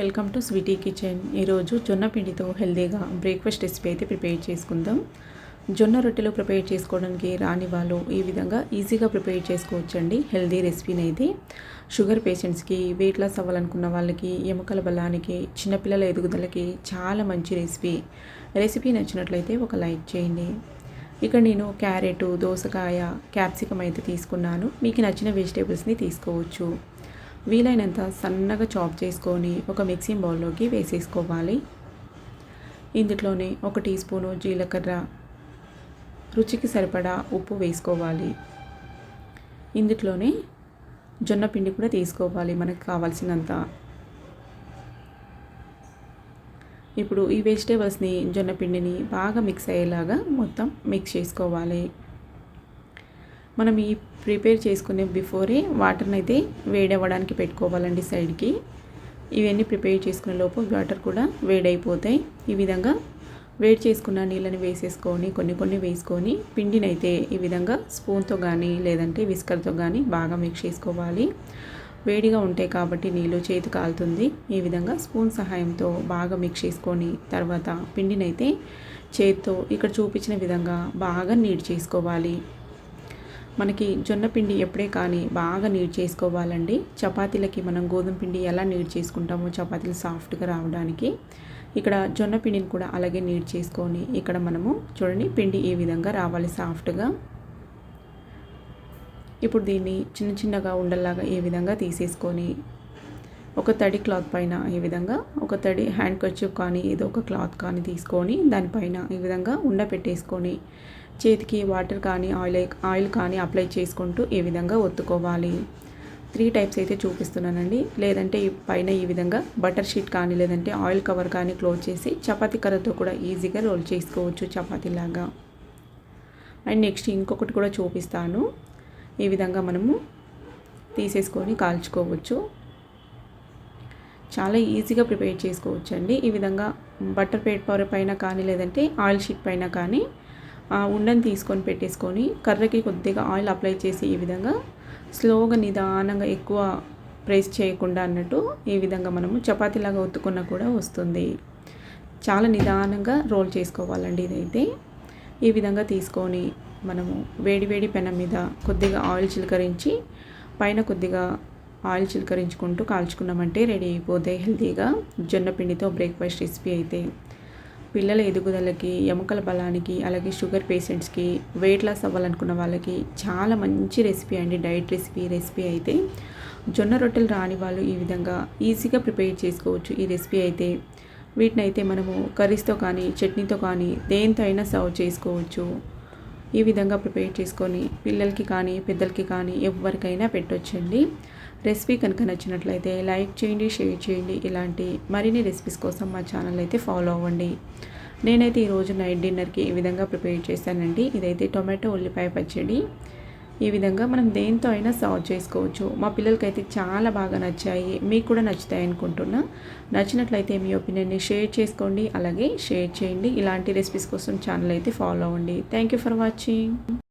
Welcome to Sweety kitchen. ఈరోజు జొన్న పిండితో హెల్తీగా బ్రేక్ఫాస్ట్ రెసిపీ అయితే ప్రిపేర్ చేసుకుందాం. జొన్న రొట్టెలు ప్రిపేర్ చేసుకోవడానికి రాని వాళ్ళు ఈ విధంగా ఈజీగా ప్రిపేర్ చేసుకోవచ్చండి. హెల్దీ రెసిపీని అయితే షుగర్ పేషెంట్స్కి వెయిట్ లాస్ అవ్వాలనుకున్న వాళ్ళకి ఎముకల బలానికి చిన్నపిల్లల ఎదుగుదలకి చాలా మంచి రెసిపీ. రెసిపీ నచ్చినట్లయితే ఒక లైక్ చేయండి. ఇక్కడ నేను క్యారెట్ దోసకాయ క్యాప్సికమ్ అయితే తీసుకున్నాను. మీకు నచ్చిన వెజిటేబుల్స్ని తీసుకోవచ్చు. వీలైనంత సన్నగా చాప్ చేసుకొని ఒక మిక్సింగ్ బౌల్లోకి వేసేసుకోవాలి. ఇందులోనే ఒక టీ స్పూను జీలకర్ర రుచికి సరిపడా ఉప్పు వేసుకోవాలి. ఇందులోనే జొన్న పిండి కూడా తీసుకోవాలి మనకు కావాల్సినంత. ఇప్పుడు ఈ వెజిటేబుల్స్ని జొన్న పిండిని బాగా మిక్స్ అయ్యేలాగా మొత్తం మిక్స్ చేసుకోవాలి. మనం ఈ ప్రిపేర్ చేసుకునే బిఫోరే వాటర్ని అయితే వేడవ్వడానికి పెట్టుకోవాలండి సైడ్కి. ఇవన్నీ ప్రిపేర్ చేసుకునే లోపు వాటర్ కూడా వేడైపోతాయి. ఈ విధంగా వేడి చేసుకున్న నీళ్ళని వేసేసుకొని కొన్ని కొన్ని వేసుకొని పిండిని అయితే ఈ విధంగా స్పూన్తో కానీ లేదంటే విస్కర్తో కానీ బాగా మిక్స్ చేసుకోవాలి. వేడిగా ఉంటాయి కాబట్టి నీళ్ళు చేతి కాలుతుంది. ఈ విధంగా స్పూన్ సహాయంతో బాగా మిక్స్ చేసుకొని తర్వాత పిండినైతే చేత్తో చేతితో ఇక్కడ చూపించిన విధంగా బాగా నీట్ చేసుకోవాలి. మనకి జొన్న పిండి ఎప్పుడే కానీ బాగా నీట్ చేసుకోవాలండి. చపాతీలకి మనం గోధుమ పిండి ఎలా నీట్ చేసుకుంటామో చపాతీలు సాఫ్ట్గా రావడానికి. ఇక్కడ జొన్న పిండిని కూడా అలాగే నీట్ చేసుకొని ఇక్కడ మనము చూడండి పిండి ఈ విధంగా రావాలి సాఫ్ట్గా. ఇప్పుడు దీన్ని చిన్న చిన్నగా ఉండల్లాగా ఏ విధంగా తీసేసుకొని ఒక తడి క్లాత్ పైన ఈ విధంగా ఒక తడి హ్యాండ్ కర్చీఫ్ కానీ ఏదో ఒక క్లాత్ కానీ తీసుకొని దానిపైన ఈ విధంగా ఉండ పెట్టేసుకొని చేతికి వాటర్ కానీ ఆయిల్ ఆయిల్ కానీ అప్లై చేసుకుంటూ ఈ విధంగా ఒత్తుకోవాలి. త్రీ టైప్స్ అయితే చూపిస్తున్నానండి. లేదంటే పైన ఈ విధంగా బటర్ షీట్ కానీ లేదంటే ఆయిల్ కవర్ కానీ క్లోజ్ చేసి చపాతీ కర్రతో కూడా ఈజీగా రోల్ చేసుకోవచ్చు చపాతీలాగా అండ్ నెక్స్ట్ ఇంకొకటి కూడా చూపిస్తాను. ఈ విధంగా మనము తీసేసుకొని కాల్చుకోవచ్చు. చాలా ఈజీగా ప్రిపేర్ చేసుకోవచ్చండి. ఈ విధంగా బటర్ పేపర్ పైన కానీ లేదంటే ఆయిల్ షీట్ పైన కానీ ఉండని తీసుకొని పెట్టేసుకొని కర్రకి కొద్దిగా ఆయిల్ అప్లై చేసి ఈ విధంగా స్లోగా నిదానంగా ఎక్కువ ప్రెస్ చేయకుండా అన్నట్టు ఈ విధంగా మనము చపాతీలాగా ఒత్తుకున్న కూడా వస్తుంది. చాలా నిదానంగా రోల్ చేసుకోవాలండి ఇదైతే. ఈ విధంగా తీసుకొని మనము వేడి వేడి పెనం మీద కొద్దిగా ఆయిల్ చిలకరించి పైన కొద్దిగా ఆయిల్ చిలకరించుకుంటూ కాల్చుకున్నామంటే రెడీ అయిపోతాయి హెల్తీగా జొన్న పిండితో బ్రేక్ఫాస్ట్ రెసిపీ అయితే. పిల్లల ఎదుగుదలకి ఎముకల బలానికి అలాగే షుగర్ పేషెంట్స్కి వెయిట్ లాస్ అవ్వాలనుకున్న వాళ్ళకి చాలా మంచి రెసిపీ అండి. డైట్ రెసిపీ రెసిపీ అయితే. జొన్న రొట్టెలు రాని వాళ్ళు ఈ విధంగా ఈజీగా ప్రిపేర్ చేసుకోవచ్చు ఈ రెసిపీ అయితే. వీటిని అయితే మనము కర్రీస్తో కానీ చట్నీతో కానీ దేంతో అయినా సర్వ్ చేసుకోవచ్చు. ఈ విధంగా ప్రిపేర్ చేసుకొని పిల్లలకి కానీ పెద్దలకి కానీ ఎవరికైనా పెట్టొచ్చండి. రెసిపీ కనుక నచ్చినట్లయితే లైక్ చేయండి షేర్ చేయండి. ఇలాంటి మరిన్ని రెసిపీస్ కోసం మా ఛానల్ అయితే ఫాలో అవ్వండి. నేనైతే ఈరోజు నైట్ డిన్నర్కి ఈ విధంగా ప్రిపేర్ చేశానండి. ఇదైతే టొమాటో ఉల్లిపాయ పచ్చడి. ఈ విధంగా మనం దేంతో అయినా సర్వ్ చేసుకోవచ్చు. మా పిల్లలకైతే చాలా బాగా నచ్చాయి. మీకు కూడా నచ్చుతాయి అనుకుంటున్నా. నచ్చినట్లయితే మీ ఒపీనియన్ని షేర్ చేసుకోండి. అలాగే షేర్ చేయండి. ఇలాంటి రెసిపీస్ కోసం ఛానల్ అయితే ఫాలో అవ్వండి. Thank you for watching.